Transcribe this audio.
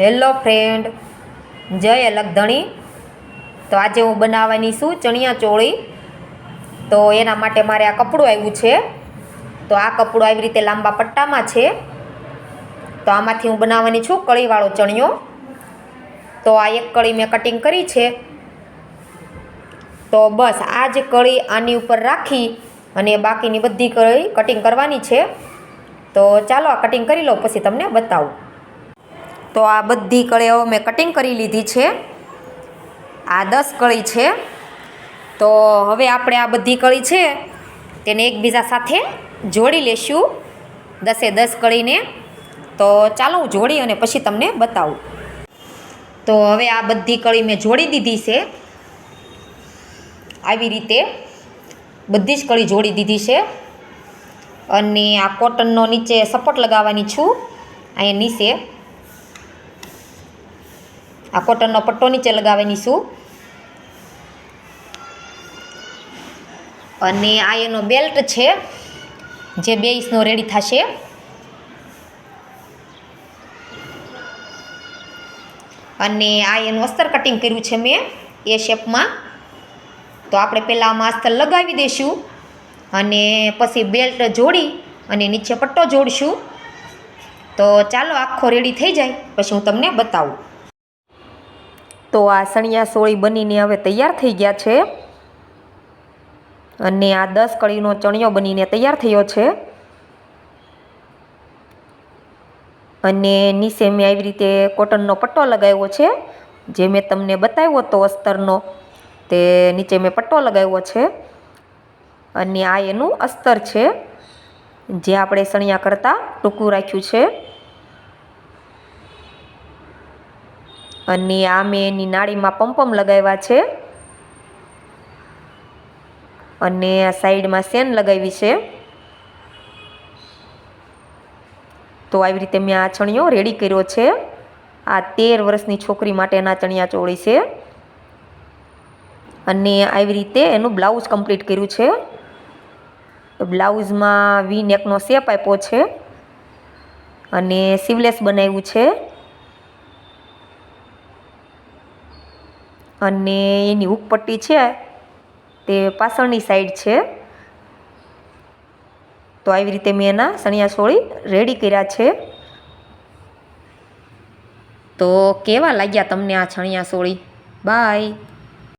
Hello friend, જય અલગધણી. તો આજે હું બનાવવાની છું ચણિયા ચોળી. તો એના માટે મારે આ કપડું આવ્યું છે. તો આ કપડું આવી રીતે લાંબા પટ્ટામાં છે. તો આમાંથી હું બનાવવાની છું કળીવાળો ચણિયો. તો આ એક કળી મેં કટિંગ કરી છે. તો બસ આ જ કળી આની ઉપર રાખી અને બાકીની બધી કળી કટિંગ કરવાની છે. તો ચાલો આ કટિંગ કરી લો, પછી તમને બતાવું. તો આ બધી કળીઓ મેં કટિંગ કરી લીધી છે. આ દસ કળી છે. તો હવે આપણે આ બધી કળી છે તેને એકબીજા સાથે જોડી લેશું. દસે દસ કળીને. તો ચાલો હું જોડી અને પછી તમને બતાવું. તો હવે આ બધી કળી મેં જોડી દીધી છે. આવી રીતે બધી જ કળી જોડી દીધી છે. અને આ કોટનનો નીચે સપોર્ટ લગાવવાની છું. અહીંયા નીચે આ કોટનનો પટ્ટો નીચે લગાવવાની છું. અને આ એનો બેલ્ટ છે, જે બે ઇંચનો રેડી થશે. અને આ એનું અસ્તર કટિંગ કર્યું છે મેં, એ શેપમાં. તો આપણે પહેલાં આમાં અસ્તર લગાવી દઈશું અને પછી બેલ્ટ જોડી અને નીચે પટ્ટો જોડશું. તો ચાલો, આખો રેડી થઈ જાય. પછી હું તમને બતાવું. તો આ સણિયા સોળી બનીને હવે તૈયાર થઈ ગયા છે. અને આ દસ કળીનો ચણિયો બનીને તૈયાર થયો છે. અને નીચે મેં આવી રીતે કોટનનો પટ્ટો લગાવ્યો છે. જે મેં તમને બતાવ્યો હતો અસ્તરનો, તે નીચે મેં પટ્ટો લગાવ્યો છે. અને આ એનું અસ્તર છે, જે આપણે સણિયા કરતાં ટૂંકું રાખ્યું છે. અને આ મેં એની નાળીમાં પંપમ લગાવ્યા છે. અને આ સાઈડમાં સેન લગાવી છે. તો આવી રીતે મેં આ ચણિયો રેડી કર્યો છે. આ તેર વર્ષની છોકરી માટેના ચણિયા ચોળી છે. અને આવી રીતે એનું બ્લાઉઝ કમ્પ્લીટ કર્યું છે. બ્લાઉઝમાં વી નેકનો શેપ આપ્યો છે. અને સીવલેસ બનાવ્યું છે. અને એની ઉપપટ્ટી છે, તે પાછળની સાઈડ છે. તો આવી રીતે મેં એના સણિયા સોળી રેડી કર્યા છે. તો કેવા લાગ્યા તમને આ છણિયા સોળી? બાય